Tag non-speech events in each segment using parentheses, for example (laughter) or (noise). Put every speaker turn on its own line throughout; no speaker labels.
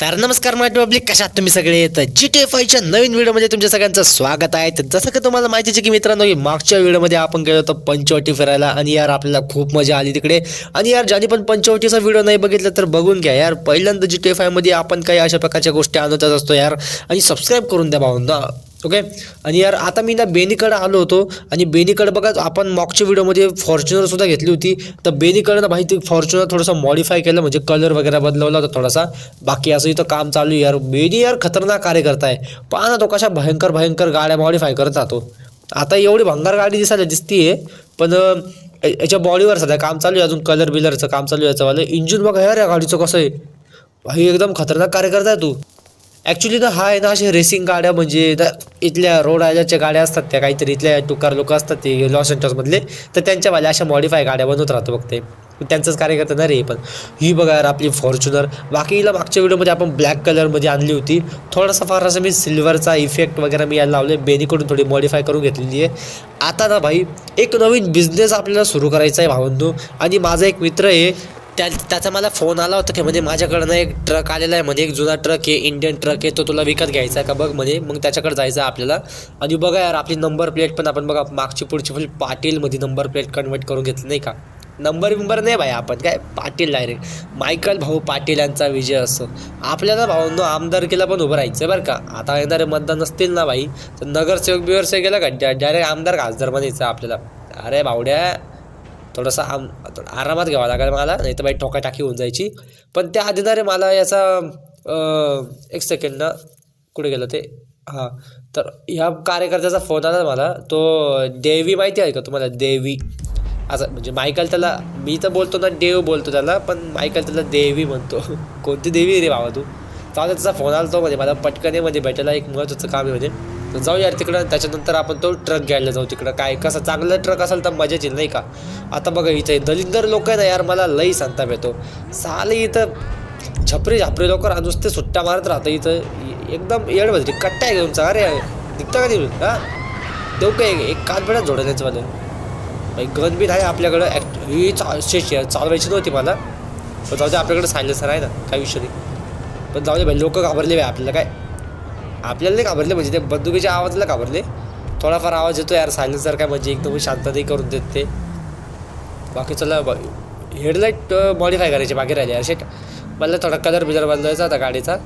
तर नमस्कार मराठी पब्लिक कशात तुम्ही सगळे? तर जी टी एफ आयच्या नवीन व्हिडिओमध्ये तुमच्या सगळ्यांचं स्वागत आहे. तर जसं की तुम्हाला माहिती आहे की मित्रांनो की मागच्या व्हिडिओमध्ये आपण गेलो होतो पंचवटी फिरायला. आणि यार आपल्याला खूप मजा आली तिकडे. आणि यार ज्यांनी पण पंचवटीचा व्हिडिओ नाही बघितला तर बघून घ्या यार. पहिल्यांदा जी टी एफ आयमध्ये आपण काही अशा प्रकारच्या गोष्टी आणतच असतो यार. आणि सबस्क्राईब करून द्या भाऊंना ओके? आणि यार आता मी ना बेनीकडं आलो होतो आणि बेनीकडं बघा आपण मॉकच्या व्हिडिओमध्ये फॉर्च्युनरसुद्धा घेतली होती. तर बेनीकडं ना माहिती फॉर्च्युनर थोडंसं मॉडिफाय केलं म्हणजे कलर वगैरे बदलवला होता थोडासा. बाकी असं इथं काम चालू आहे यार. बेनी यार खतरनाक कार्य करताय. पहा ना तो कशा भयंकर भयंकर गाड्या मॉडिफाय करत राहतो. आता एवढी भंगार गाडी दिसायला दिसतीये पण याच्या बॉडीवर सध्या काम चालू आहे. अजून कलर बिलरचं काम चालू आहे याचं इंजिन बघा यार या गाडीचं कसं आहे. भाई एकदम खतरनाक कार्य करताय तू. ॲक्च्युली ना हा आहे ना असे रेसिंग गाड्या म्हणजे इथल्या रोड आयल्याच्या गाड्या असतात त्या काहीतरी इथल्या टुकार लोक असतात ते लॉस एंटर्समधले तर त्यांच्यावाल्या अशा मॉडिफाय गाड्या बनवत राहतो बघ ते. त्यांचंच कार्य करतं ना रे पण. ही बघा यार आपली फॉर्च्युनर बाकीला मागच्या व्हिडिओमध्ये आपण ब्लॅक कलरमध्ये आणली होती. थोडासा फार असं मी सिल्वरचा इफेक्ट वगैरे मी याला लावले. बेनीकडून थोडी मॉडिफाय करून घेतलेली आहे. आता ना भाई एक नवीन बिझनेस आपल्याला सुरू करायचा आहे भावंदू आणि माझा एक मित्र आहे त्या त्याचा मला फोन आला होता की म्हणजे माझ्याकडनं एक ट्रक आलेला आहे म्हणजे एक जुना ट्रक आहे इंडियन ट्रक आहे तो तुला विकत घ्यायचा आहे का बघ म्हणजे मग त्याच्याकडे जायचं आहे आपल्याला. आणि बघा यार आपली नंबर प्लेट पण आपण बघा मागची पुढची फुल पाटीलमध्ये नंबर प्लेट कन्वर्ट करून घेतली नाही का? नंबर बिंबर नाही भाई आपण काय पाटील डायरेक्ट मायकल भाऊ पाटील यांचा विजय असो. आपल्याला भाऊंनो आमदारकीला पण उभं राहायचं बरं का. आता येणारे मतदान नसतील ना भाई तर नगरसेवक बिवरसेवक गेला का? डायरेक्ट आमदार खासदार बनायचं आपल्याला. अरे भावड्या थोडंसं आम आरामात घ्यावा लागेल मला नाही तर बाई ठोकाटाकी होऊन जायची. पण त्या आधी मला याचा एक सेकंड ना कुठे गेलं ते? हां तर ह्या कार्यकर्त्याचा फोन आला मला. तो देवी माहिती आहे का तुम्हाला? देवी. असं म्हणजे मायकल त्याला मी तर बोलतो ना देव बोलतो त्याला पण मायकल त्याला देवी म्हणतो. (laughs) कोणती देवी रे बाबा तू? चालेल त्याचा फोन आला तो म्हणजे मला पटकने म्हणजे भेटायला एक महत्त्वाचं काम आहे म्हणजे तर जाऊ यार तिकडं. त्याच्यानंतर आपण तो ट्रक घ्यायला जाऊ तिकडं. काय कसं चांगला ट्रक असेल तर मजाच येईल नाही का? आता बघा इथे दलिंदर लोक आहे ना यार मला लई संताप येतो. साले इथं छपरी झापरे लोक नुसते सुट्ट्या मारत राहतं इथं. एकदम येड बजरी कट्टा आहे तुमचा अरे निघतं का तिथून हा? देऊ काय एक एक कान पेढा जोडायचं मला? भाई गन बिन आहे आपल्याकडं. ॲक्ट ही चा चालवायची नव्हती मला. पण जाऊ दे आपल्याकडे सायलेन्सर आहे ना काही विषय नाही. पण जाऊ दे भाई लोक घाबरले भाई आपल्याला काय? आपल्याला नाही घाबरले म्हणजे ते बंदुकीच्या आवाजाला घाबरले. थोडाफार आवाज येतो यार सायलेन्सर काय म्हणजे एकदम शांतताही करून देत ते. बाकी चला हेडलाईट मॉडिफाय करायचे बाकी राहिले. यार शेट मला थोडा कलर बिलर बदलायचा होता गाडीचा.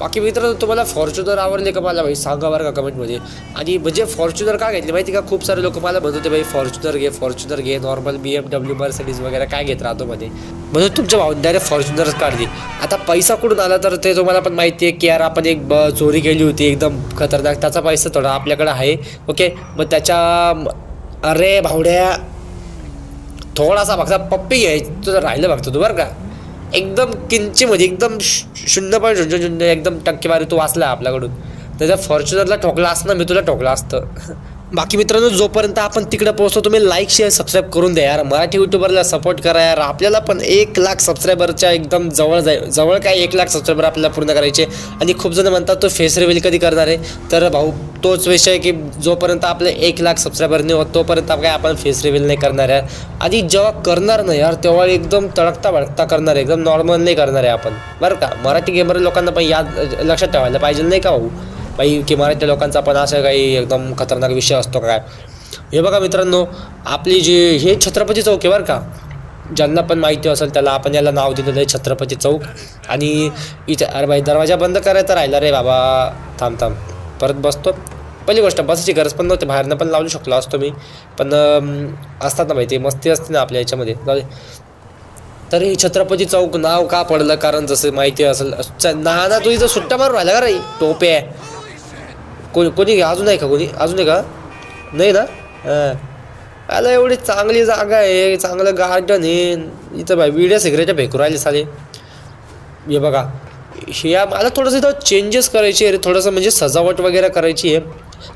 बाकी मित्र तुम्हाला फॉर्च्युनर आवडले का मला भाई? सांगा बरं का कमेंटमध्ये आणि म्हणजे फॉर्च्युनर का घेतले? माहिती का? खूप सारे लोक मला म्हणत होते भाई फॉर्च्युनर घे फॉर्च्युनर घे. Normal B M W Mercedes वगैरे काय घेत राहतो मध्ये म्हणून तुमच्या भाऊन डायरेक्ट फॉर्च्युनरच काढली. आता पैसा कुठून आला? तर ते तुम्हाला पण माहिती आहे की यार आपण एक ब चोरी केली होती एकदम खतरनाक. त्याचा पैसा थोडा आपल्याकडे आहे. ओके मग त्याच्या अरे भावड्या थोडासा बघता पप्पी घ्यायचं तुझं राहिलं बघतो तू बरं का? एकदम किंचीमध्ये म्हणजे एकदम शून्य पॉईंट शून्य शून्य एकदम टक्केवारी तू वाचला आपल्याकडून. त्याच्या फॉर्च्युनरला ठोकला असतं मी तुला ठोकला असतं. बाकी मित्रांनो जोपर्यंत आपण तिकडे पोहोचतो तुम्ही लाईक शेअर सबस्क्राईब करून द्या यार. मराठी युट्यूबरला सपोर्ट करा यार. आपल्याला पण एक लाख सबस्क्रायबरच्या एकदम जवळ जाय जवळ काय एक लाख सबस्क्रायबर आपल्याला पूर्ण करायचे. आणि खूप जण म्हणतात तो फेस रिव्हील कधी करणार आहे? तर भाऊ तोच विषय की जोपर्यंत आपले एक लाख सबस्क्रायबर नाही होत तोपर्यंत काय आपण फेस रिव्हील नाही करणार आहे आणि जेव्हा करणार ना यार तेव्हा एकदम तडकता भडकता करणार आहे. एकदम नॉर्मल नाही करणार आहे आपण. बरं का? मराठी गेमर लोकांना पण याद लक्षात ठेवायला पाहिजे. नाही का भाऊ? बाई की मराठी लोकांचा पण असं काही एकदम खतरनाक विषय असतो काय? हे बघा मित्रांनो आपली जी हे छत्रपती चौक आहे बरं का? ज्यांना पण माहिती असेल त्याला आपण याला नाव दिलेलं आहे छत्रपती चौक. आणि इथे अरे भाई दरवाजा बंद करायचा राहिला रे बाबा. थांब थांब. परत बसतो. पहिली गोष्ट बसायची गरज पण नव्हती. बाहेरनं पण लावू शकलो असतो मी. पण असतात ना माहिती मस्ती असते ना आपल्या याच्यामध्ये. तर हे छत्रपती चौक नाव का पडलं? कारण जसं माहिती असेल च- तुझी जर सुट्ट्या सुट्टा मारून राहिला का रे? टोपे. कोणी कोणी अजून आहे का कोणी? अजून आहे का? नाही ना? हां. एवढी चांगली जागा आहे. चांगलं गार्डन आहे. इथं बाय विड्या सिगरेटच्या फेकू राहिले साले. हे बघा. हे या- मला थोडंसं इथं चेंजेस करायचे आहे. रे थोडंसं म्हणजे सजावट वगैरे करायची आहे.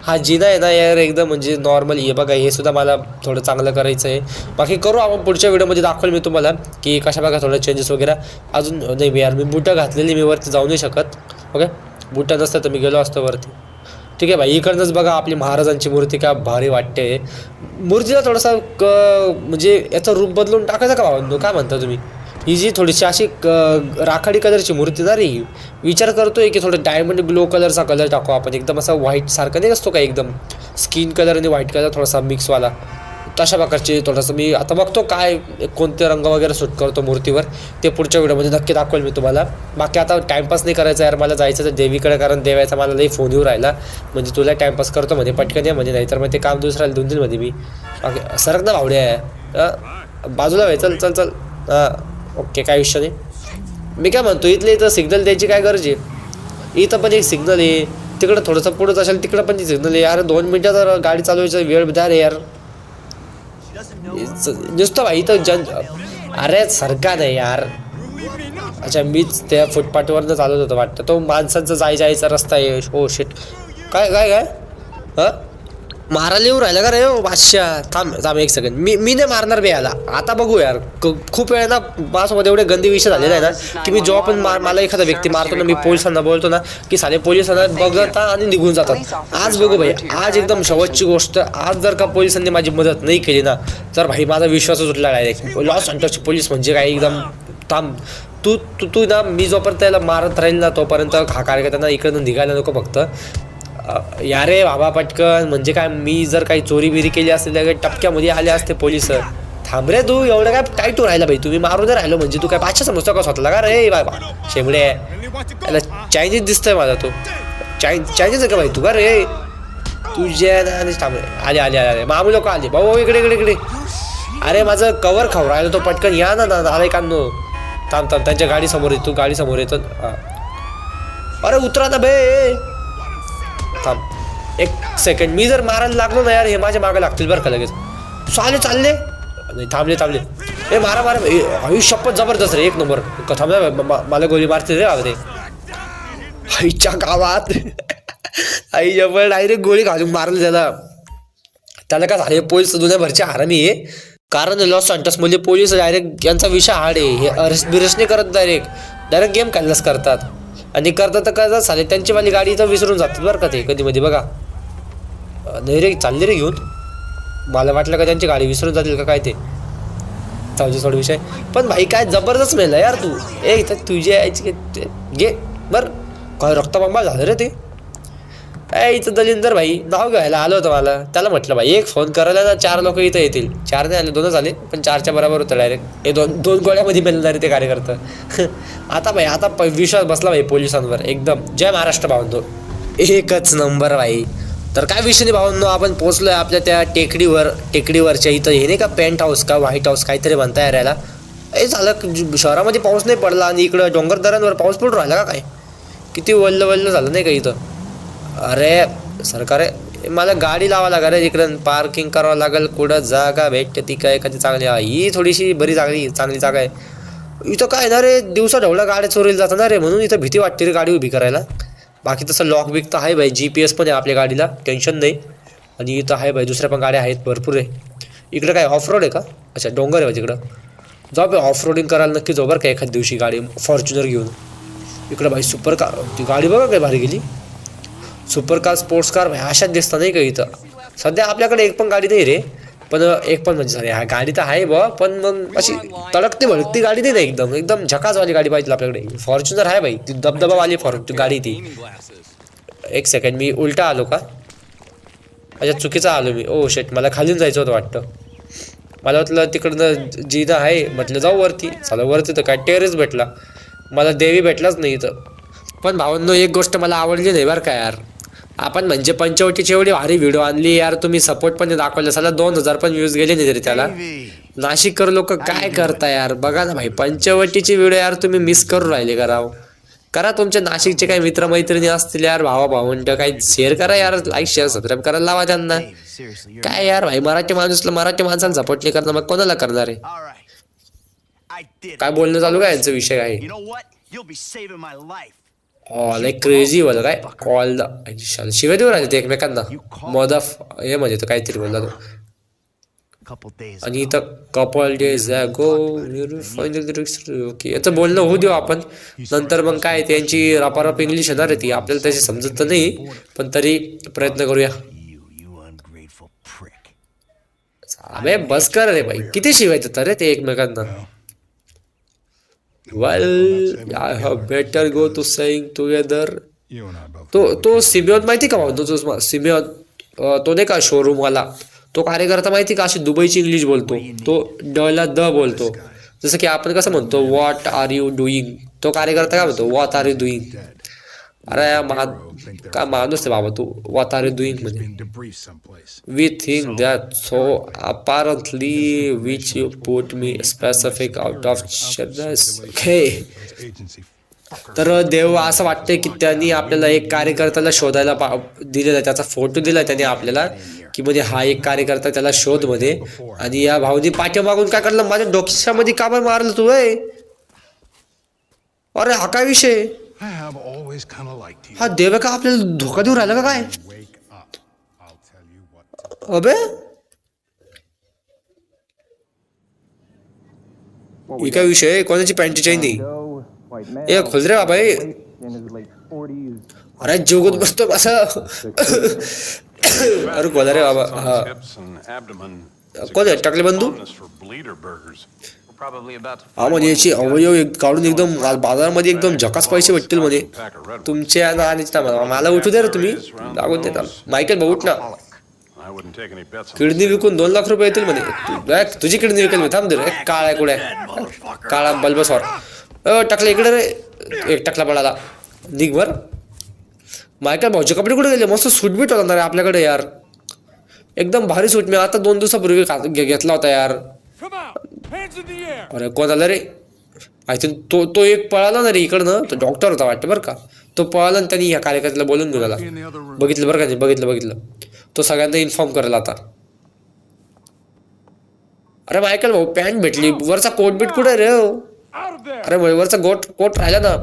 हा जिना आहे ना यार एकदम म्हणजे नॉर्मल हे बघा हे सुद्धा मला थोडं चांगलं करायचं आहे. बाकी करू आपण पुढच्या व्हिडिओमध्ये दाखवेल मी तुम्हाला की कशा बघा थोडं चेंजेस वगैरे. अजून नाही मी यार मी बुटं घातलेली मी वरती जाऊ नाही शकत. ओके बुटं नसतं तर मी गेलो असतो वरती. ठीक आहे भाई इकडनंच बघा आपली महाराजांची मूर्ती का भारी वाटते. मूर्तीला थोडासा क म्हणजे याचं रूप बदलून टाकायचं का भावांनो काय म्हणता तुम्ही? ही जी थोडीशी अशी क- राखाडी कलरची मूर्ती ना रे विचार करतोय की थोडं डायमंड ग्लो कलरचा कलर टाकू आपण. एकदम असा व्हाईट सारखा नाही असतो का एकदम स्किन कलर आणि व्हाईट कलर थोडासा मिक्सवाला तशा प्रकारचे थोडंसं मी आता बघतो काय कोणते रंग वगैरे सूट करतो मूर्तीवर. ते पुढच्या व्हिडिओमध्ये नक्की दाखवेल मी तुम्हाला. बाकी आता टाईमपास नाही करायचा यार मला जायचं तर देवीकडे कारण देवायचा मला लई फोन येऊ राहिला. म्हणजे तुला टाईमपास करतो म्हणजे पटकन या म्हणजे नाही तर मग ते काम दुसऱ्याला दोन दिनमध्ये मी. सरक ना भावड्या आहे. बाजूला व्हाय चल चल चल. हां ओके काय विषय नाही. मी काय म्हणतो इथले इथं सिग्नल द्यायची काय गरज आहे? इथं पण एक सिग्नल आहे. तिकडं थोडंसं पुढंच असेल तिकडं पण ती सिग्नल आहे. यार दोन मिनटं तर गाडी चालवायचा वेळ द्या रे यार. भाई तर जन अरे सरका नाही यार. अच्छा मीच त्या फुटपाथवरनं चालत होतो वाटतं. तो माणसांचा जाय जायचा रस्ता आहे. हो शिट काय काय काय? हां? मारायला येऊ राहिला का रे? बादशा थांब थांब एक सेकंड मी मी नाही मारणार बे याला. आता बघू यार. क- खूप वेळा ना माझ्यासोबत एवढे गंदी विषय झालेला आहे ना की मी जेव्हा पण मार मला एखादा व्यक्ती मारतो ना मी पोलिसांना बोलतो ना की साधे पोलिसांना बघतात आणि निघून जातात. आज बघू भाई आज एकदम शेवटची गोष्ट. आज जर का पोलिसांनी माझी मदत नाही केली ना तर भाई माझा विश्वासच उठला डायरेक्ट लॉस अँटोसचे पोलीस म्हणजे काय एकदम? थांब. तू तू तू ना मी जोपर्यंत त्याला मारत राहील ना तोपर्यंत हा कार्यकर्त्यांना इकडनं निघायला नको फक्त. या रे बाबा पटकन. म्हणजे काय मी जर काही चोरी बिरी केली असेल तर टपक्यामध्ये आले असते पोलीस. थांब रे तू एवढं काय टाईट राहिला भाई तुम्ही मारून राहिलो म्हणजे तू काय पाचशे समजतो का स्वतःला? का रे बाबा? शेमडे. याला चायनीज दिसतोय माझा तू. चाय चायनीज आहे का भाई तू? का रे? तुझ्या आणि थांब रे. आले आले आले मामू लोक आले. भाऊ इकडे इकडे इकडे. अरे माझं कवर खाऊ राहिलं तो पटकन. या ना ना आलाय थांब थांब. त्यांच्या गाडी समोर येतो गाडी समोर येतो अरे उतरा ना बे. थांब. एक सेकंड मी जर मारायला लागलो ना यार हे माझ्या मागे लागतील बरं का लगेच. चाले चालले. नाही थांबले थांबले. ए मारा मारा. ए, शपथ जबरदस्त रे. एक नंबर. थांबला थांब मला गोळी मारते रे बाबा ते आईच्या गावात. (laughs) आई जवळ डायरेक्ट गोळी घालून मारलं त्याला. त्याला काय झाले? पोलीस दुनियाभरचे हारामी आहे. कारण लॉस सँटस म्हणजे पोलीस डायरेक्ट यांचा विषय हाड आहे. हे अरेस्ट बिरेस्ट नाही करत डायरेक्ट डायरेक्ट गेम खेळण्यास करतात. आणि करतात तर करतात चालेल. त्यांची माझी गाडी तर विसरून जातात बरं का ते कधी मध्ये बघा नाही रे चालले रे घेऊन. मला वाटलं का त्यांची गाडी विसरून जातील का काय ते. चालू थोडा विषय. पण भाई काय जबरदस्त मेला यार तू. ए इथं तुझ्या यायची ते- घे बरं. काय रक्तबांबा झालं रे ते. ए इथं दलिंदर भाई नाव घ्यायला आलं होतं मला. त्याला म्हटलं भाई एक फोन करायला ना चार लोक इथं येतील. चार नाही आले दोनच आले पण चारच्या बरोबर होतं डायरेक्ट हे दोन दोन गोळ्यामध्ये मिळणार ते कार्यकर्ता. (laughs) आता भाई आता प- विश्वास बसला भाई पोलिसांवर एकदम. जय महाराष्ट्र भावंदो एकच नंबर भाई. तर काय विषय नाही भावंदो आपण पोचलो आहे आपल्या त्या टेकडीवर टेकडीवरच्या इथं. हे नाही का पेंट हाऊस का व्हाईट हाऊस काहीतरी म्हणता यायला? हे ए झालं शहरामध्ये पाऊस नाही पडला आणि इकडं डोंगरदऱ्यांवर पाऊस पडून राहिला का काय? किती वल्ल वल्ल झालं नाही का इथं? अरे सरकार मला गाडी लावा लागेल इकडं. पार्किंग करावं लागेल कुठं जागा भेटते ती काय एखादी चांगली? आहे ही थोडीशी बरी चांगली चांगली जागा आहे. इथं काय ना रे दिवसा ढवळा गाड्या चोरीला जातात ना रे म्हणून इथं भीती वाटते रे गाडी उभी करायला. बाकी तसं लॉक बिक तर आहे भाई जी पी एस पण आहे आपल्या गाडीला टेन्शन नाही. आणि इथं आहे भाई दुसऱ्या पण गाड्या आहेत भरपूर आहे. इकडं काय ऑफ रोड आहे का? अच्छा डोंगर आहे तिकडं. जाऊ भाई ऑफ रोडिंग करायला नक्की जाऊ बरं का एखाद्या दिवशी गाडी फॉर्च्युनर घेऊन. इकडं भाई सुपर कार ती गाडी बघा काय भारी गेली. सुपर कार स्पोर्ट्स कार भाई अशाच दिसतात नाही का इथं. सध्या आपल्याकडे एक पण गाडी नाही रे. पण एक पण म्हणजे सॉरी हा गाडी तर आहे बा पण मग अशी तडकती भडकती गाडी नाही ना एकदम. एकदम झकासवाली गाडी पाहिजे आपल्याकडे. फॉर्च्युनर आहे भाई ती दबदबावाली फॉर्च्युनर गाडी ती. एक सेकंड मी उलटा आलो का? अच्छा चुकीचा आलो मी. Oh ओ शेट मला खालून जायचं होतं वाटतं. मला वाटलं तिकडनं जिना आहे म्हटलं जाऊ वरती. चालू वरती तर काय टेरेस भेटला. मला देवी भेटलाच नाही इथं. पण भावांनो एक गोष्ट मला आवडली नाही बरं का यार. आपण म्हणजे पंचवटीची एवढी भारी व्हिडिओ आणली यार तुम्ही सपोर्ट पण दाखवलं. साला दोन हजार पण व्ह्यूज गेले नाही तरी त्याला. नाशिककर लोक काय करता यार? बघा ना भाई पंचवटीची व्हिडिओ यार तुम्ही मिस करून राहिले कराव करा तुमच्या नाशिकचे काही मित्रमैत्रिणी असतील यार भावा भावंड काही शेअर करा यार लाईक शेअर सबस्क्राईब करायला लावा त्यांना. काय यार भाई मराठी माणूसला मराठी माणसाला सपोर्ट नाही करणार मग कोणाला करणार आहे. काय. बोलणं चालू काय यांचा विषय काय
Life.
लाईक क्रेझी बोल काय कॉल शिवाय देऊ राहिले ते एकमेकांना मदफ हे म्हणजे तो काहीतरी बोलला तो. आणि इथं कपल डेज गो ओके याचं बोलणं होऊ देऊ आपण नंतर मग काय त्यांची रपारप इंग्लिश येणार आहे ती आपल्याला त्याची समजत तर नाही पण तरी प्रयत्न करूया. अबे बस कर रे बाई किती शिवायचं तर रे ते एकमेकांना well I have better go to saying together
You and I both.
तो तो सिमियॉन माहिती का? भाऊ तो अं, तो नाही का शोरूम वाला? तो कार्यकर्ता माहिती का? अशी दुबईची इंग्लिश बोलतो. तो डला द बोलतो. जसं की आपण कसं म्हणतो व्हॉट आर यू डुईंग तो कार्यकर्ता काय म्हणतो व्हॉट आर यू डुईंग अरे मा काय माणूस आहे बाबा तू? व्हॉट आर यू डुईंग म्हणजे? so apparently which you put me specific out of shadows okay.
Those agency fuckers.
तर देव असं वाटतंय की त्यांनी आपल्याला एक कार्यकर्त्याला शोधायला दिलेला त्याचा फोटो दिला त्यांनी आपल्याला की म्हणजे हा एक कार्यकर्ता त्याला शोधमध्ये. आणि या भाऊनी पाठीमागून काय करलं? माझ्या डोक्यामध्ये का बरं मारलं तू अरे हा काय विषय?
I have always kind of liked you.
हा देव का आपल्याला धोका देऊ राहिला का काय?
Wake up. I'll tell you what to
अबे? काय विषय? कोणाची पॅन्ट चैन नाही ए खोल रे बाबा अरे जीवगत बसतो असं अरे खोला रे बाबा हा. कोण टाकले बंधू? हा म्हणजे याची अवयव एक- काढून एकदम बाजारामध्ये एकदम झकास पैसे भेटतील म्हणे. तुमच्या नावाने मला उठू दे रे तुम्ही. लागून देता. मायकेल भाऊ उठ ना. किडनी विकून दोन लाख रुपये येतील म्हणे. तुझी किडनी विकेल मी. थांब दे रे. काळा आहे कुठे? काळा बल्बसवर. टाकला इकडे रे. एक टाकला पडाला. निघ बर. मायकेल भाऊचे कपडे कुठे गेले? मस्त सूट बीट होता ना रे आपल्याकडे यार. एकदम भारी सूट. मी आता दोन दिवसापूर्वी घेतला होता यार. अरे कोण आला रे. आय थिंक तो तो एक पळाला ना रे इकडनं. तो डॉक्टर होता वाटतं बरं का. तो पळाला आणि त्यांनी ह्या कार्यकर्त्याला बोलून
room.
बघितलं बरं का बघितलं बघितलं. तो सगळ्यांना इन्फॉर्म करेल आता. अरे मायकल भाऊ पॅन्ट भेटली. वरचा कोट बीट कुठे रे हो? अरे वरचा गोट कोट राहिला ना.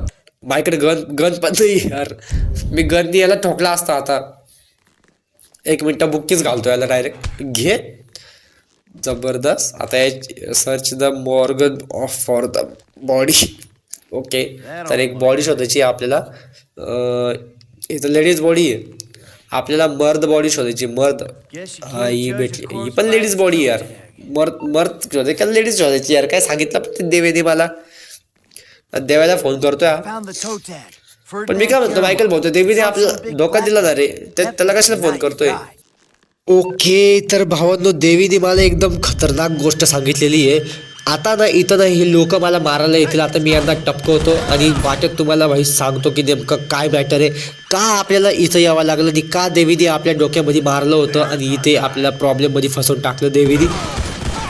माझ्याकडे गन गन पण नाही यार. मी गन याला ठोकला असता आता. एक मिनिट बुक्कीच घालतो याला डायरेक्ट घे. जबरदस्त. आता search the morgan of for the body okay तर एक बॉडी शोधायची आपल्याला. इथं लेडीज बॉडी आहे. आपल्याला मर्द बॉडी शोधायची मर्द. हा ही भेटली. ही पण लेडीज बॉडी यार. मर्द मर्द शोधाय का लेडीज शोधायची यार. काय सांगितलं पण ते देवेने मला. देवाला फोन करतोय. पण मी काय म्हणतो मायकल भाऊ देवीने आपल्याला धोका दिला ना रे? त्या- त्याला कशाला फोन करतोय? ओके तर भावांनो देवीने मला एकदम खतरनाक गोष्ट सांगितलेली आहे. आता ना इथं ना हे लोक मला मारायला येतील. आता मी यांना टपकवतो आणि वाटत तुम्हाला भाई सांगतो की नेमकं काय मॅटर आहे. का आपल्याला इथं यावं लागलं आणि का देवीने आपल्या डोक्यामध्ये मारलं होतं आणि इथे आपल्याला प्रॉब्लेममध्ये फसवून टाकलं देवीने?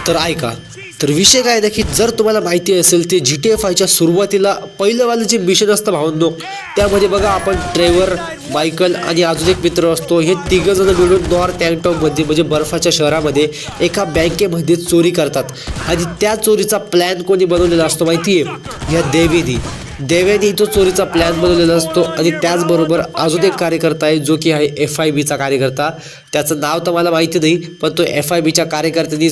तर ऐका तर विषय काय देखील? ना की जर तुम्हाला माहिती असेल ते जी टी एफ आयच्या सुरुवातीला पहिलंवालं जे मिशन असतं भावंडो त्यामध्ये बघा आपण ट्रेवर मायकल आणि अजून एक मित्र असतो. हे तिघंजण मिळून नॉर्थ टँगटॉकमध्ये म्हणजे बर्फाच्या शहरामध्ये एका बँकेमध्ये चोरी करतात. आणि त्या चोरीचा प्लॅन कोणी बनवलेला असतो माहिती आहे ह्या देवीनी देवेनी तो चोरीचा प्लॅन बनवलेला असतो. आणि त्याचबरोबर अजून एक कार्यकर्ता आहे जो की आहे एफ आय बीचा कार्यकर्ता. त्याचं नाव तर मला माहिती नाही पण तो एफ आय बीच्या कार्यकर्त्यांनी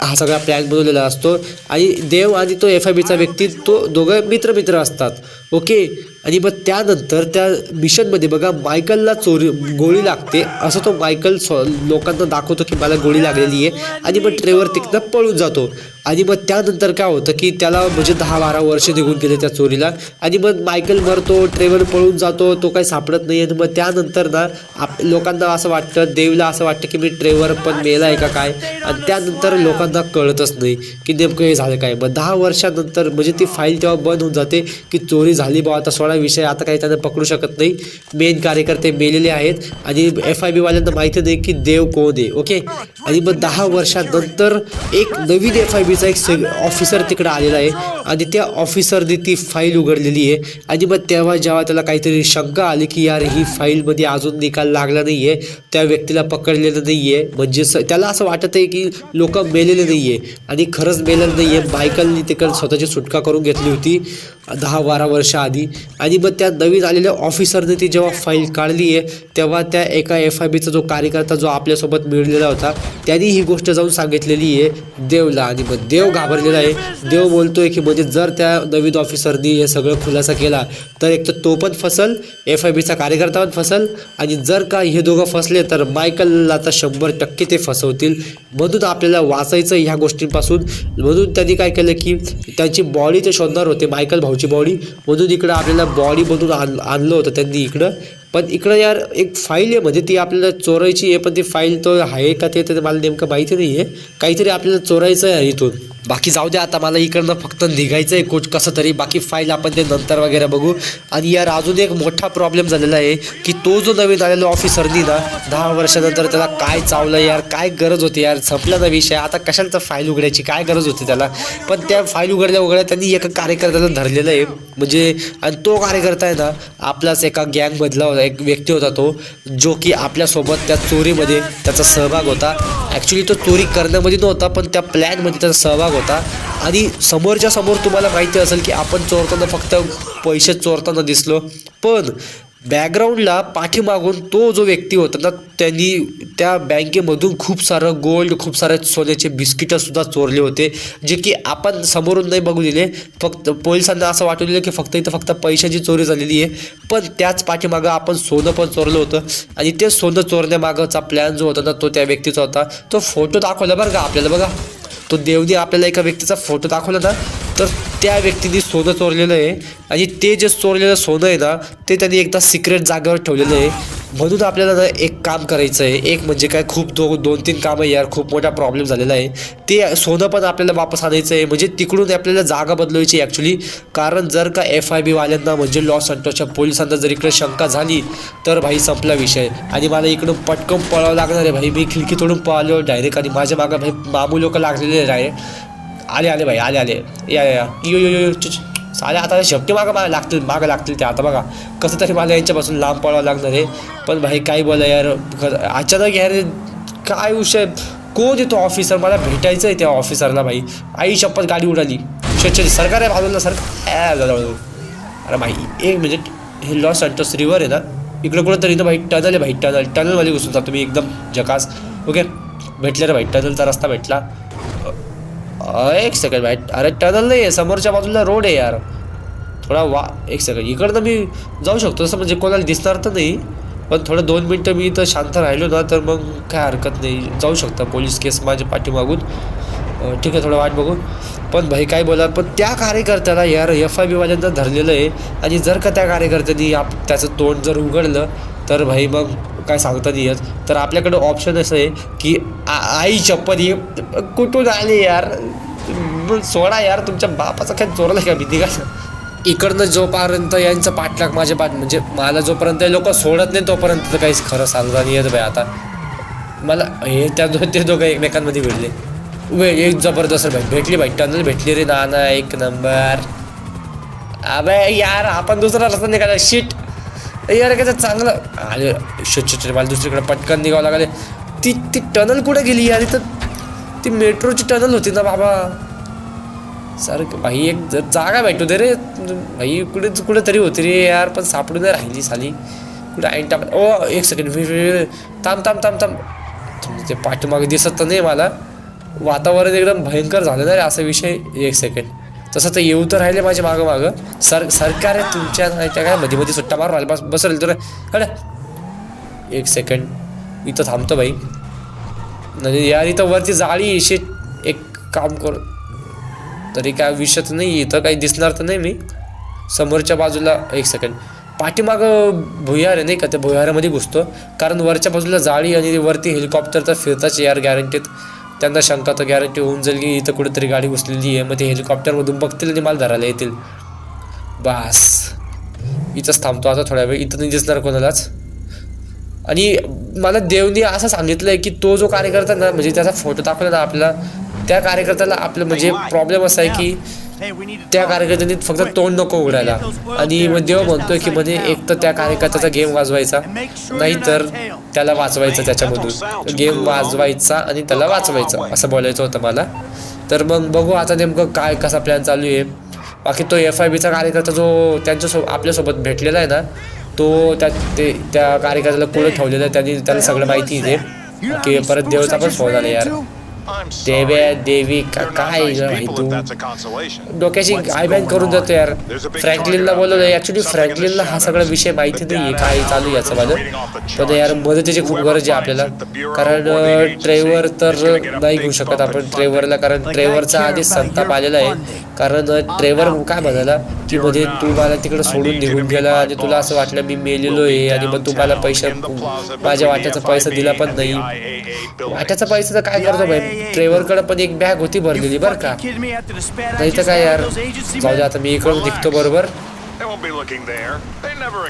हा सगळा प्लॅन बनवलेला असतो. आणि देव आणि तो एफ आय बीचा व्यक्ती तो दोघं मित्र मित्र असतात. ओके? आणि मग त्यानंतर त्या मिशनमध्ये बघा मायकलला चोरी गोळी लागते. असं तो मायकल स्व लोकांना दाखवतो की मला गोळी लागलेली आहे. आणि मग ट्रेवर तिकडं पळून जातो. आणि मग त्यानंतर काय होतं की त्याला म्हणजे दहा बारा वर्ष निघून गेले त्या चोरीला. आणि मग मायकल मरतो ट्रेवर पळून जातो तो काही सापडत नाही. आणि मग त्यानंतर ना आप लोकांना असं वाटतं देव तुला असं वाटतं की मी ड्रायव्हर पण मेला आहे का काय? आणि त्यानंतर लोकांना कळतच नाही की नेमकं हे झालं काय? मग दहा वर्षानंतर म्हणजे ती फाईल तेव्हा बंद होऊन जाते की चोरी झाली बा आता सोळा विषय आता काही त्यांना पकडू शकत नाही. मेन कार्यकर्ते मेलेले आहेत आणि एफ आय बीवाल्यांना माहिती नाही की देव कोण आहे ओके? आणि मग दहा वर्षानंतर एक नवीन एफ आय बीचा एक ऑफिसर तिकडं आलेला आहे आणि त्या ऑफिसरने ती फाईल उघडलेली आहे. आणि मग तेव्हा जेव्हा त्याला काहीतरी शंका आली की यार ही फाईलमध्ये अजून निकाल लागला नाही आहे त्या व्यक्तीला पकडलेलं नाही आहे म्हणजे स त्याला असं वाटत आहे की लोक मेलेले नाही आहे आणि खरंच मेलेलं नाही आहे बायकांनी तिकडे स्वतःची सुटका करून घेतली होती दहा बारा वर्षाआधी आणि मग त्या नवीन आलेल्या ऑफिसरने ती जेव्हा फाईल काढली आहे तेव्हा त्या एका एफ आय बीचा जो कार्यकर्ता जो आपल्यासोबत मिळलेला होता त्यांनी ही गोष्ट जाऊन सांगितलेली आहे देवला. आणि मग देव घाबरलेला आहे. देव बोलतो आहे की म्हणजे जर त्या नवीन ऑफिसरनी हे सगळं खुलासा केला तर एक तर तो पण फसल एफ आय बीचा कार्यकर्ता पण फसल. आणि जर का हे दोघं फसले तर बाईक तर शंभर टक्के ते फसवतील. म्हणून आपल्याला वाचायचं ह्या गोष्टींपासून. म्हणून त्यांनी काय केलं की त्यांची बॉडी ते शोधणार होते मायकल भाऊची बॉडी. म्हणून इकडं आपल्याला बॉडी बनून आण आणलं होतं त्यांनी इकडं. पण इकडं यार एक फाईल आहे म्हणजे ती आपल्याला चोरायची आहे पण ती फाईल तो आहे का ते तर मला नेमकं माहिती नाही आहे काहीतरी आपल्याला चोरायचं आहे इथून. बाकी जाऊ द्या आता मला इकडनं फक्त निघायचं आहे कोच कसं तरी बाकी फाईल आपण ते नंतर वगैरे बघू. आणि यार अजून एक मोठा प्रॉब्लेम झालेला आहे की तो जो नवीन आलेला ऑफिसरनी ना दहा वर्षानंतर त्याला काय चावलं यार काय गरज होती यार संपला ना विषय. आता कशाला फाईल उघडायची काय गरज होती त्याला? पण त्या फाईल उघडल्या उघड्या त्यांनी एका कार्यकर्त्याला धरलेलं आहे. म्हणजे आणि तो कार्यकर्ता आहे ना आपलाच एका गँगमधला होता एक व्यक्ती होता तो जो की आपल्यासोबत त्या चोरीमध्ये त्याचा सहभाग होता. ॲक्च्युली तो चोरी करण्यामध्ये नव्हता पण त्या प्लॅनमध्ये त्याचा सहभाग होता. आणि समोरच्या समोर तुम्हाला माहिती असेल की आपण चोरताना फक्त पैसे चोरताना दिसलो. पण बॅकग्राऊंडला पाठीमागून तो जो व्यक्ती होता ना त्यांनी त्या बँकेमधून खूप सारं गोल्ड खूप सारे सोन्याचे बिस्किटंसुद्धा चोरले होते. जे की आपण समोरून नाही बघू दिले. फक्त पोलिसांना असं वाटू दिलं की फक्त इथं फक्त पैशाची चोरी झालेली आहे. पण त्याच पाठीमागं आपण सोनं पण चोरलं होतं. आणि ते सोनं चोरण्यामागचा प्लॅन जो होता ना तो त्या व्यक्तीचा होता. तो फोटो दाखवला बरं का आपल्याला बघा. तो देवनी आपल्याला एका व्यक्तीचा फोटो दाखवला होता. तर त्या व्यक्तीने सोनं चोरलेलं आहे. आणि ते जे चोरलेलं सोनं आहे ना ते त्यांनी एकदा सिक्रेट जागेवर ठेवलेलं आहे. म्हणून आपल्याला ना एक काम करायचं आहे. एक म्हणजे काय खूप दो दोन तीन कामं यार खूप मोठा प्रॉब्लेम झालेला आहे. ते सोनं पण आपल्याला वापस आणायचं आहे. म्हणजे तिकडून आपल्याला जागा बदलवायची ॲक्च्युली कारण जर का एफ आय बीवाल्यांना म्हणजे लॉस अँटोच्या पोलिसांना जर इकडे शंका झाली तर भाई संपला विषय. आणि मला इकडून पटकन पळावं लागणार आहे भाई. मी खिडकी तोडून पळालो डायरेक्ट आणि माझ्या मागं भाई मामू लोक लागलेले आहे डायरेक्ट आले आले भाई आले आले. या या या. यो यो यो आता शेपटी मागं मला लागतील मागं लागतील ते. आता बघा कसं तरी मला यांच्यापासून लांब पळावं लागणार आहे. पण भाई काय बोला यार? अचानक यार काय विषय? कोण येतो ऑफिसर मला भेटायचं आहे त्या ऑफिसरला भाई. आई शपथ गाडी उडाली. शेतकरी सरकार आहे बाजूला सरकार. अरे भाई एक मिनिट हे लॉस अँटोस रिवर आहे ना इकडं कुठं तरी भाई टनल आहे भाई टनल टनलमध्ये घुसून जातो मी एकदम जकास. ओके? भेटले रे भाई टनलचा रस्ता भेटला. एक सेकंड भाई. अरे टनल नाही आहे समोरच्या बाजूला रोड आहे यार. थोडा वा एक सेकंड इकडनं मी जाऊ शकतो तसं म्हणजे कोणाला दिसणार तर नाही पण थोडं दोन मिनटं मी इथं शांत राहिलो ना तर मग काय हरकत नाही. जाऊ शकता पोलीस केस माझ्या पाठीमागून. ठीक आहे थोडं वाट बघून पण भाई काय बोला पण त्या कार्यकर्त्याला यार एफ आय बीवाल्यांना धरलेलं आहे आणि जर का त्या कार्यकर्त्यांनी आप त्याचं तोंड जर उघडलं तर भाई मग काय सांगता नाही येत. तर आपल्याकडं ऑप्शन असं आहे की आई चप्पल ये कुठून आले यार? मग सोडा यार तुमच्या बापाचा काय चोरला का? भीती का इकडनं जोपर्यंत यांचं पाठलाग माझ्या पाठ म्हणजे मला जोपर्यंत लोक सोडत नाही तोपर्यंत तर काहीच खरं सांगता नाही येत भाई आता. मला हे त्या दो ते दोघं एकमेकांमध्ये भेटले वे एक जबरदस्त भाई भेटली भाई टनल भेटली रे नाना एक नंबर. अबे यार आपण दुसरा रस्ता निघाला. शीट यार कसं चांगलं अरे शिट शिट मला दुसरीकडे पटकन निघावं लागले. ती ती टनल कुठे गेली? यार तर ती मेट्रोची टनल होती ना बाबा. सर भाई एक जर जागा भेटू दे रे. भाई कुठे कुठे तरी होती रे यार पण सापडून नाही राहिली साली. कुठे ऐन टाप ओ एक सेकंड वे- वे- वे- थांब थांब थांब थांब. ते पाठीमागे दिसत तर नाही मला. वातावरण एकदम भयंकर झालं ना रे असा विषय. एक सेकंड तसं तर येऊ तर राहिले माझ्या मागं मागं. सर सरकार आहे तुमच्या नाही त्या काय मध्ये मध्ये सुट्टा मारून राहिला. बस बसरेल तर. अरे. एक सेकंड इथं थांबतो भाई. म्हणजे यार इथं वरती जाळी आहे, एक काम कर. तरी काय विषयच नाही इथं काही दिसणार तर नाही मी. समोरच्या बाजूला एक सेकंड पाठीमागं भुयार आहे नाही का त्या भुयारामध्ये घुसतो. कारण वरच्या बाजूला जाळी आणि वरती हेलिकॉप्टर तर फिरताच यार गॅरंटीत त्यांना शंका तर गॅरंटी होऊन जाईल की इथं कुठेतरी गाडी घुसलेली आहे. मग ते हेलिकॉप्टरमधून बघतील आणि मला धरायला येतील. बास. इथंच थांबतो आता थोड्या वेळ. इथं नाही दिसणार कोणालाच. आणि मला देवनी असं सांगितलं आहे की तो जो कार्यकर्ता ना म्हणजे त्याचा फोटो दाखवला ना आपल्याला त्या कार्यकर्त्याला आपलं म्हणजे प्रॉब्लेम असा आहे की त्या. कार्यकर्त्यांनी फक्त तोंड नको उघडायला. आणि मग देव म्हणतोय की म्हणजे एक तर त्या कार्यकर्त्याचा गेम वाजवायचा नाहीतर त्याला वाचवायचं त्याच्यामधून. गेम वाजवायचा आणि त्याला वाचवायचं असं बोलायचं होतं मला. तर मग बघू आता नेमकं काय कसा प्लॅन चालू आहे. बाकी तो एफ आय बीचा कार्यकर्ता जो त्यांच्यासोबत आपल्यासोबत भेटलेला आहे ना तो त्या ते त्या कार्यकर्त्याला कुठे ठेवलेलं आहे. त्यांनी त्याला सगळं माहिती आहे. की परत देवचा पण फोन आला यार. देव्या देवी का काय तू? डोक्याची आयबॅन करून जातो यार. फ्रँकलिनला बोलवलं ऍक्च्युली फ्रँकलिनला हा सगळा विषय माहिती नाहीये काय चालू आहे याचं माझं. पण यार मदतीची खूप गरज आहे आपल्याला. कारण ट्रेवर तर नाही घेऊ शकत आपण ट्रेवरला कारण ट्रेवरचा आधीच संताप आलेला आहे. कारण ट्रेवर काय म्हणाला? की म्हणजे तू मला तिकडे सोडून निघून गेला आणि तुला असं वाटलं मी मेलेलो आहे आणि मग तू मला पैसे माझ्या वाट्याचा पैसा दिला पण नाही वाट्याचा पैसा तर काय करतो भाई ट्रेवरकडे पण एक बॅग होती भरलेली बरं का. नाही तर काय यार. जाऊ दे आता मी इकडून निघतो बरोबर.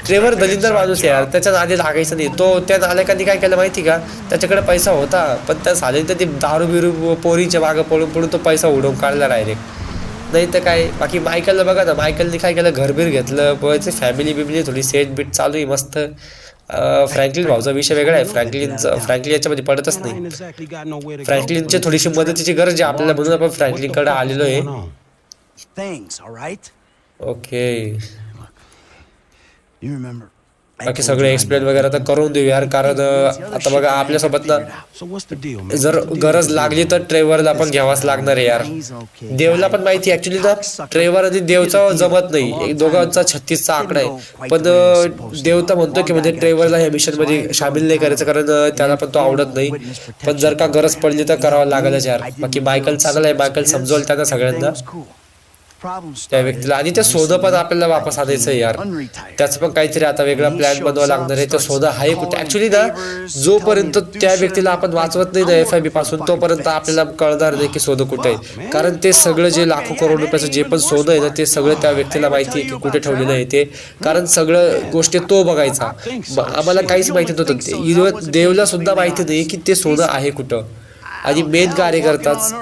ट्रेवर दलिंदर माणूस यार. त्याच्या आधी लागायचं नाही. तो त्या नालायकांनी काय केलं माहिती का? त्याच्याकडे पैसा होता. पण त्या साले तर ते दारू बिरू पोरीच्या मागं पळून पळून तो पैसा उडवून काढला डायरेक्ट नाही तर काय? बाकी मायकलला बघा ना मायकलने काय केलं? घरबीर घेतलं. पोहायची फॅमिली बिमिली थोडी सेट बीट चालू आहे मस्त. फ्रँकलिन भाऊचा विषय वेगळा आहे. फ्रँकलिनचा फ्रँकलिन याच्यामध्ये पडतच नाही. फ्रँकलिनची थोडीशी मदतीची गरज आहे. आपल्याला म्हणून आपण फ्रँकलिनकडे आलेलो आहे? ओके? बाकी सगळे एक्सप्लेन वगैरे आता करून देऊ यार कारण आता बघा आपल्यासोबत ना? जर गरज लागली तर ट्रेवरला पण घ्यावाच लागणार आहे यार. देवला पण माहिती ऍक्च्युली ना ट्रेवर आणि देवचा जमत नाही. एक दोघांचा छत्तीसचा आकडा आहे. पण अं, देव तर म्हणतो की म्हणजे ट्रेवरला ह्या मिशनमध्ये सामील नाही करायचं कारण त्याला पण तो आवडत नाही. पण जर का गरज पडली तर करावं लागेलच यार. बाकी मायकल चांगला आहे मायकल समजवल त्यांना सगळ्यांना. त्या व्यक्तीला आणि ते सोनं पण आपल्याला वापस आणायचं आहे यार. त्याचं पण काहीतरी आता वेगळा प्लॅन बनवावा लागणार आहे. ते सोनं आहे कुठे? ऍक्च्युली ना जोपर्यंत त्या व्यक्तीला आपण वाचवत नाही ना एफ आय बी पासून तोपर्यंत आपल्याला कळणार नाही की सोनं कुठे आहे. कारण ते सगळं जे लाखो करोड रुपयाचं जे पण सोनं आहे ना ते सगळं त्या व्यक्तीला माहिती आहे की कुठे ठेवलेलं आहे ते. कारण सगळं गोष्टी तो बघायचा. आम्हाला काहीच माहिती नव्हतं देवला सुद्धा माहिती नाही की ते सोनं आहे कुठं. आणि मेन कार्यकर्ताच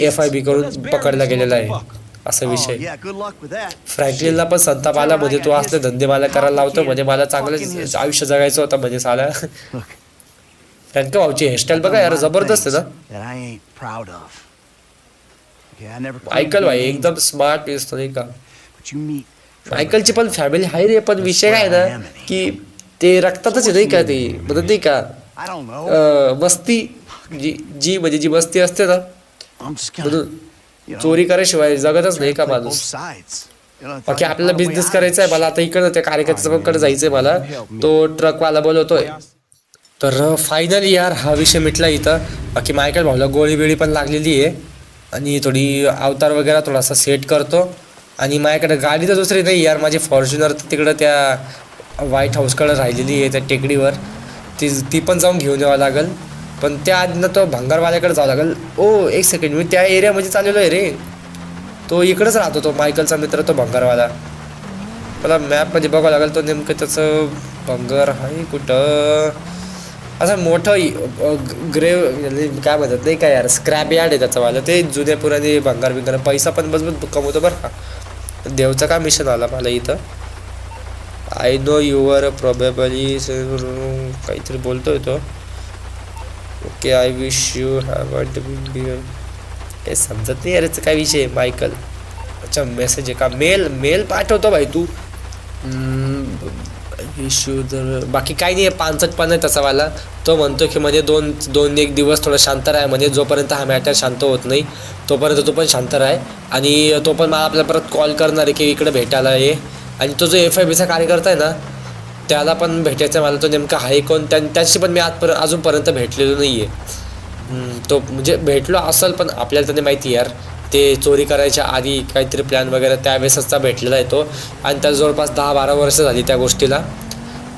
एफ आय बी कडून पकडला गेलेला आहे असा विषय.
Oh, that.
फ्रँकलिनला पण संताप आला म्हणजे तो असले धंदे मला करायला लावतो म्हणजे मला चांगलं आयुष्य जगायचं होतं म्हणजे साला. फ्रँक भाऊची हेअरस्टाईल बघा यार जबरदस्त ना. मायकल भाई एकदम स्मार्ट दिसतो नाही का? मायकलची पण फॅमिली आहे रे पण विषय काय ना की ते रक्तातच आहे नाही का ते? म्हणत नाही का? मस्ती जी जी म्हणजे जी मस्ती असते ना म्हणून चोरी करायशिवाय जगतच नाही का माणूस. बाकी आपल्याला बिझनेस करायचा आहे मला आता इकडं त्या कार्यकर्त्याकडे जायचंय मला. तो ट्रकवाला बोलवतोय. तर फायनली यार हा विषय मिटला इथं. बाकी मायकल भाऊला गोळी बिळी पण लागलेली आहे. आणि थोडी अवतार वगैरे थोडासा सेट करतो. आणि माझ्याकडे गाडी तर दुसरी नाही यार माझी फॉर्च्युनर तिकडं त्या व्हाईट हाऊसकडे राहिलेली आहे त्या टेकडीवर. ती ती पण जाऊन घेऊन यावं लागेल. पण त्या तो भंगारवाल्याकडे जावं लागेल. ओ एक सेकंड मी त्या एरियामध्ये चाललेलो आहे रे. तो इकडंच राहतो तो मायकलचा मित्र तो भंगारवाला. मला मॅपमध्ये बघावं लागेल तो नेमकं त्याचं भंगार आहे कुठं? असं मोठं ग्रेव काय म्हणतात नाही काय यार स्क्रॅप यार्ड आहे त्याचं वाला ते जुन्या पुराने भंगार बिंगार. पैसा पण बसबत कमवतो बरं का. देवचं का मिशन आला मला इथं? आय नो युअर प्रॉबेबली काहीतरी बोलतोय तो. Okay I wish you have हे समजत नाही याचं काय विषय आहे, मायकल अच्छा मेसेज आहे का? मेल मेल पाठवतो भाई तू. इश्यू तर बाकी काही नाही आहे पानसटपणा आहे तसावाला तो म्हणतो की म्हणजे दोन दोन एक दिवस थोडं शांत राहा म्हणजे जोपर्यंत हा मॅटर शांत होत नाही तोपर्यंत तो पण शांत राहा. आणि तो पण मला आपल्याला परत कॉल करणार आहे की इकडे भेटायला ये. आणि तो जो एफ आय बीचा कार्यकर्ता आहे ना त्याला पण भेटायचं आहे मला तो नेमका आहे कोण? त्या त्याशी पण मी आजपर्यंत अजूनपर्यंत भेटलेलो नाही आहे तो म्हणजे भेटलो असेल पण आपल्याला त्याने माहिती आहे यार. ते चोरी करायच्या आधी काहीतरी प्लॅन वगैरे त्यावेळेसचा भेटलेला आहे तो. आणि त्याला जवळपास दहा बारा वर्ष झाली त्या गोष्टीला.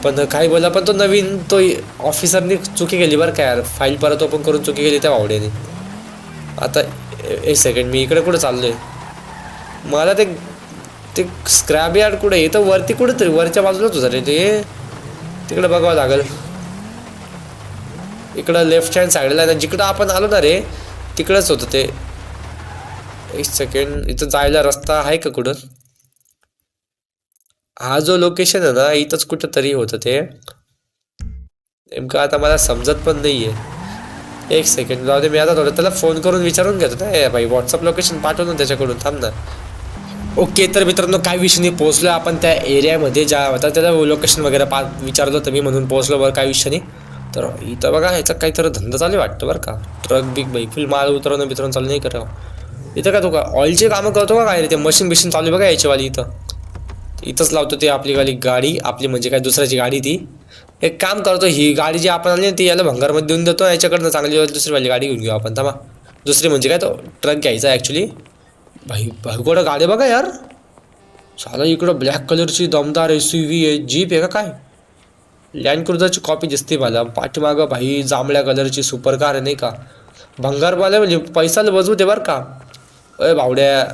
पण काही बोला पण तो नवीन तो ऑफिसरनी चुकी केली बरं का यार. फाईल परत ओपन करून चुकी केली त्या भावड्याने. आता ए- एक सेकंड मी इकडे कुठं चाललो आहे मला ते ते स्क्रॅब यार्ड कुठे? आहे तर वरती कुठं तरी वरच्या बाजूलाच होतं रे ते. तिकडे बघावं लागेल. इकडं लेफ्ट हँड साईडला आहे ना जिकडं आपण आलो ना रे तिकडंच होतं ते. एक सेकंड इथं जायला रस्ता आहे का कुठं? हा जो लोकेशन आहे ना इथंच कुठं तरी होतं ते. नेमकं आता मला समजत पण नाही आहे एक सेकंड जाऊ दे मी आता थोडं त्याला फोन करून विचारून घेतो ना. भाई व्हॉट्सअप लोकेशन पाठवून त्याच्याकडून. थांब ना. ओके तर मित्रांनो काय विषय नाही पोहोचलो आपण त्या एरियामध्ये ज्या होता त्याला लोकेशन वगैरे पा विचारलं होतं मी म्हणून पोहोचलो बरं काय विषय नाही. तर इथं बघा ह्याचा काहीतरी धंदा चालू आहे वाटतं बरं का. ट्रक बिग बाई फुल माल उतरवणं मित्रांनो चालू नाही करावं. इथं काय तो का ऑइलचे कामं करतो का काय रे? ते मशीन बिशीन चालू आहे बघा याच्यावाली इथं. इथंच लावतो ते आपली वाली गाडी आपली म्हणजे काय दुसऱ्याची गाडी ती. एक काम करतो ही गाडी जी आपण आली ना ती याला भंगारमध्ये देऊन देतो याच्याकडनं चांगली दुसरीवाली गाडी घेऊन घेऊ आपण थांबा. दुसरी म्हणजे काय तो ट्रक घ्यायचा ॲक्च्युली भाई भाईकोडं गाडी बघा यार. साला इकडं ब्लॅक कलरची दमदार एस यू व्ही आहे जीप आहे का काय? लँड क्रुझरची कॉपी दिसते मला. पाठीमागं भाई जांभळ्या कलरची सुपर कार आहे नाही का? भंगारवाले म्हणजे पैसाला बजवू दे बरं का. अय भावड्या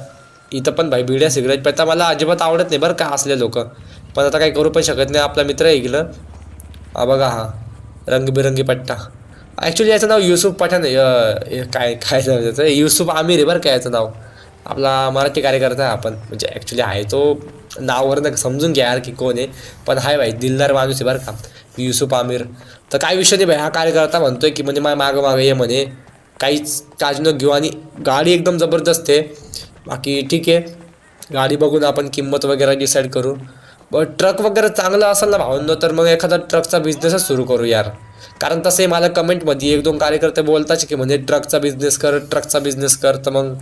इथं पण भाई बिड्या सिगरेट पेता मला अजिबात आवडत नाही बरं का असले लोक. पण आता काही करू पण शकत नाही. आपला मित्र आहे इकडं. हा बघा हा. रंगबिरंगी पट्टा. ॲक्च्युली याचं नाव युसुफ पठाण काय काय नाव त्याचं? युसुफ आमिर आहे बरं का याचं नाव. आपला मराठी कार्यकर्ता आहे आपण म्हणजे ॲक्च्युली आहे. तो नावावरनं समजून घ्या यार की कोण आहे. पण हाय भाई दिलदार माणूस आहे बरं का. युसुफ आमिर. तर काय विषय नाही भाई हा कार्यकर्ता म्हणतोय की म्हणजे माझ्या मागं मागं ये म्हणे. काहीच काळजी न घेऊ आणि गाडी एकदम जबरदस्त आहे. बाकी ठीक आहे. गाडी बघून आपण किंमत वगैरे डिसाईड करू. बट ट्रक वगैरे चांगलं असेल ना भावनो तर मग एखादा ट्रकचा बिझनेसच सुरू करू यार. कारण तसे मला कमेंटमध्ये एक दोन कार्यकर्ते बोलताच की म्हणजे ट्रकचा बिझनेस कर ट्रकचा बिझनेस कर. तर मग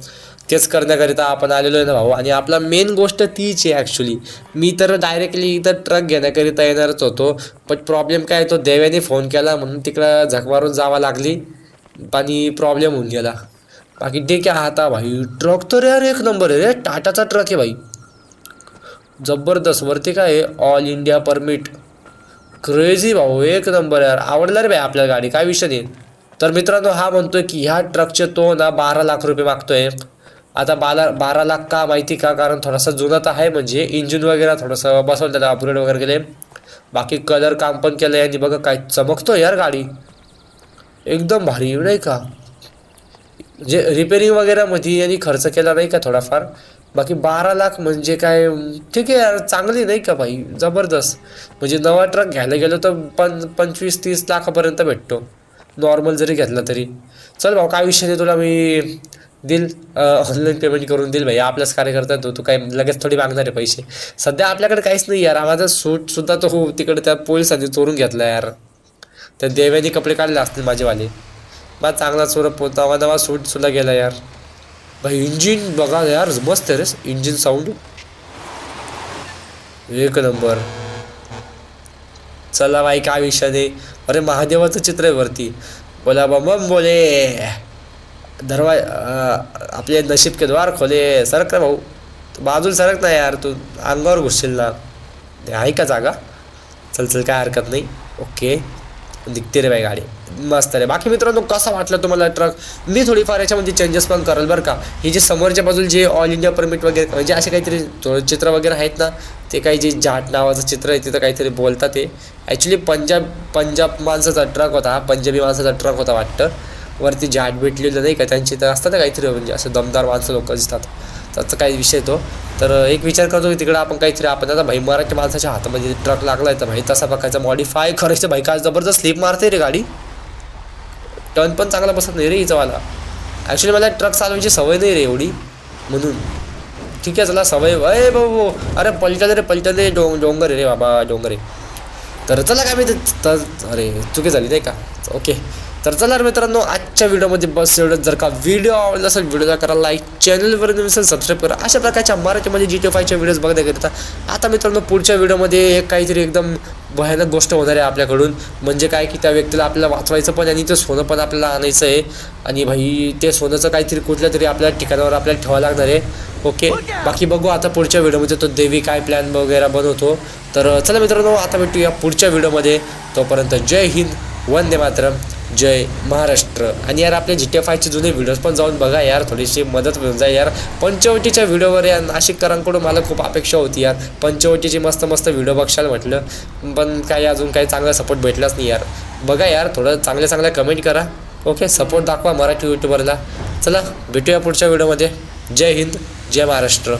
तेच करण्याकरिता आपण आलेलो आहे ना भाऊ. आणि आपला मेन गोष्ट तीच आहे ॲक्च्युली मी तर डायरेक्टली इथं ट्रक घेण्याकरिता येणारच होतो. पण प्रॉब्लेम काय तो देव्याने फोन केला म्हणून तिकडं झकमारून जावा लागली. आणि प्रॉब्लेम होऊन गेला. बाकी ठीक आहे आता भाई ट्रक तर यार एक नंबर आहे रे. टाटाचा ट्रक आहे भाई. जबरदस्त वरती काय आहे? ऑल इंडिया परमिट क्रेझी भाऊ एक नंबर यार. आवडला रे भाई आपल्या गाडी. काय विषय नाही. तर मित्रांनो हा म्हणतोय की ह्या ट्रकचे तो ना बारा लाख रुपये मागतोय. आता बारा बारा लाख का माहिती का? कारण थोडासा जुना तर आहे म्हणजे इंजिन वगैरे थोडंसं बसवलं त्याला अपग्रेड वगैरे केले. बाकी कलर काम पण केलं आणि बघा काय चमकतो यार गाडी. एकदम भारी नाही का? म्हणजे रिपेरिंग वगैरेमध्ये यांनी खर्च केला नाही का थोडाफार? बाकी बारा लाख म्हणजे काय ठीक आहे यार चांगली नाही का भाई? जबरदस्त. म्हणजे नवा ट्रक घ्यायला गेलो तर पं पंचवीस तीस लाखापर्यंत भेटतो. नॉर्मल जरी घेतला तरी. चल भाऊ काय विषय नाही तुला मी दिल ऑनलाईन पेमेंट करून देईल भाई. आपल्याच कार्यकर्ता तो तू काय लगेच थोडी मागणार आहे पैसे. सध्या आपल्याकडे काहीच नाही यार. माझा सूटसुद्धा तो हो तिकडे त्या पोलिसांनी चोरून घेतला यार. त्या देव्याने कपडे काढले असतील माझेवाले. बा चांगला चोर नवा माझा सूट सुद्धा गेला यार. भाई इंजिन बघा यार. मस्त आहे रे. इंजिन साऊंड एक नंबर चला बाई काय विषय नाही. अरे महादेवाचं चित्र आहे वरती. बोला बम बोले. दरवा आपले नशीब के द्वार खोले सरक ना भाऊ. तू बाजूला सरक ना यार तू अंगावर घुसशील ना. ऐका आहे का जागा? चल चल काय हरकत नाही. ओके. निघते रे बाई गाडी. मस्त रे. बाकी मित्रांनो कसा वाटला तुम्हाला ट्रक? मी थोडीफार याच्यामध्ये चेंजेस पण करेल बरं का. हे जे समोरच्या बाजूला जे ऑल इंडिया परमिट वगैरे म्हणजे असे काहीतरी थोडं चित्र वगैरे आहेत ना ते काही जे जाट नावाचं चित्र आहे तिथं काहीतरी बोलतात ते. ॲक्च्युली पंजाब पंजाब माणसाचा ट्रक होता हा पंजाबी माणसाचा ट्रक होता वाटतं. वरती जाट भेटलेलं नाही का त्यांची तर असतात ना काहीतरी म्हणजे असं दमदार माणसं लोक दिसतात. त्याचा काही विषय तो. तर एक विचार करतो की तिकडं आपण काहीतरी आपण आता भाई मराठी माणसाच्या हातामध्ये ट्रक लागला आहे तर भाई तसा बघायचा मॉडीफाय करायचं. भाई काय जबरदस्त स्लिप मारते रे गाडी. टर्न पण चांगला बसत नाही रे हिचावाला ॲक्च्युली मला ट्रक चालवायची सवय नाही रे एवढी म्हणून. ठीक आहे चला सवय. अय बाबू अरे पलटले रे पलटले. रे डोंग डोंगर आहे रे बाबा डोंगर आहे तर चला काय मी तर अरे चुकी झाली नाही का? ओके. तर चला मित्रांनो आजच्या व्हिडिओमध्ये बस एवढं जर का व्हिडिओ आवडला असेल व्हिडिओला करा लाईक चॅनलवर नसेल सबस्क्राईब करा. अशा प्रकारच्या मराठीमध्ये म्हणजे जी टी फायच्या व्हिडिओज बघण्याकरिता आता मित्रांनो पुढच्या व्हिडिओमध्ये एक काहीतरी एकदम भयानक गोष्ट होणार आहे आपल्याकडून. म्हणजे काय की त्या व्यक्तीला आपल्याला वाचवायचं पण आणि ते सोनं पण आपल्याला आणायचं आहे. आणि भाई ते सोन्याचं काहीतरी कुठल्या तरी आपल्या ठिकाणावर आपल्याला ठेवावं लागणार आहे. ओके. बाकी बघू आता पुढच्या व्हिडिओमध्ये तो देवी काय प्लॅन वगैरे बनवतो. तर चला मित्रांनो आता भेटूया पुढच्या व्हिडिओमध्ये. तोपर्यंत जय हिंद वंदे मातरम जय महाराष्ट्र. आणि यार आपल्या जी टी एफ जुने व्हिडिओज पण जाऊन बघा यार थोडीशी मदत मिळून जाईल यार. पंचवटीच्या व्हिडिओवर या नाशिककरांकडून मला खूप अपेक्षा होती यार. पंचवटीची मस्त मस्त व्हिडिओ बघशाल म्हटलं. पण काही अजून काही चांगला सपोर्ट भेटलाच नाही यार. बघा यार थोडं चांगल्या चांगल्या कमेंट करा. ओके सपोर्ट दाखवा मराठी यूट्यूबरला चला भेटूया पुढच्या व्हिडिओमध्ये. जय हिंद जय महाराष्ट्र.